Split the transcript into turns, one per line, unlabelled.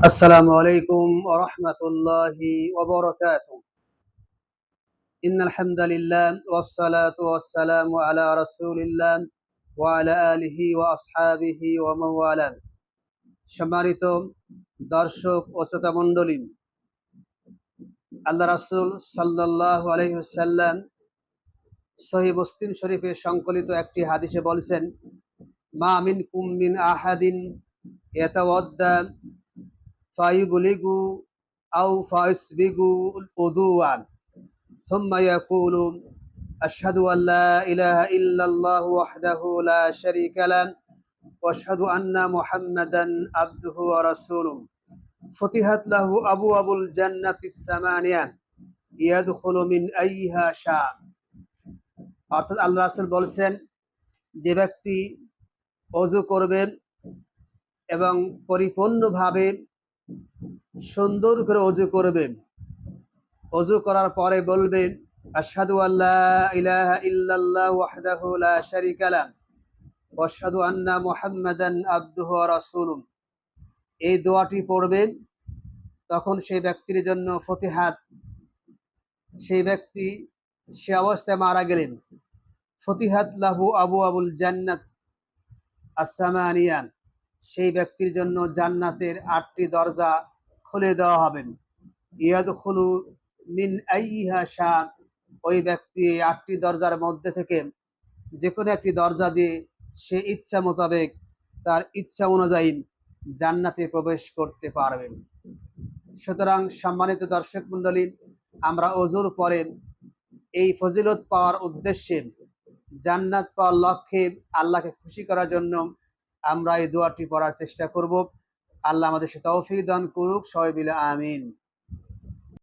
السلام عليكم ورحمة الله وبركاته إن الحمد لله والصلاة والسلام على رسول الله وعلى آله وأصحابه ومن والاه সম্মানিত দর্শক ও শ্রোতা মণ্ডলী আল্লাহ রাসূল সাল্লাল্লাহু আলাইহি ওয়াসাল্লাম সহি মুসলিম শরীফে সংকলিত একটি হাদিসে বলেছেন মা মিন কুম মিন আহাদিন ইয়াতাওয়াদ্দা ফাইবলিগু আউ ফাইসবিগু উদুয়ান ثم يقول أشهد أن لا إله إلا الله وحده لا شريك له وأشهد أن محمدا عبده ورسوله فتحت له أبواب الجنة الثمانية يدخل من أيها شاء অর্থাৎ আল্লাহ রাসুল বলছেন যে ব্যক্তি অজু করবেন এবং পরিপূর্ণভাবে সুন্দর করে অজু করবেন। অজু করার পরে বলবেন, আশহাদু আল্লাহ ইলাহা ইল্লাল্লাহ আন্না মুহাম্মাদান আবদুহু ওয়া এই দোয়াটি পড়বেন, তখন সেই ব্যক্তির জন্য ফতিহাত। সেই ব্যক্তি, সে অবস্থায় মারা গেলেন। ফতিহাত লাহু আবু আবুল জান্নাত আসামানিয়ান সেই ব্যক্তির জন্য জান্নাতের আটটি দরজা খুলে দেওয়া হবেন ইয়াদখুলু মিন আইহা শাহ, ওই ব্যক্তি আটটি দরজার মধ্যে থেকে যে কোনো একটি দরজা দিয়ে সে ইচ্ছা মোতাবেক তার ইচ্ছা অনুযায়ী জান্নাতে প্রবেশ করতে পারবেন। সুতরাং সম্মানিত দর্শক মণ্ডলী, আমরা অজুর পরে এই ফজিলত পাওয়ার উদ্দেশ্যে জান্নাত পাওয়ার লক্ষ্যে আল্লাহকে খুশি করার জন্য আমরা এই দোয়াটি পড়ার চেষ্টা করব। আল্লাহ আমাদের সে তৌফিক দান করুক সবাই মিলে আমিন।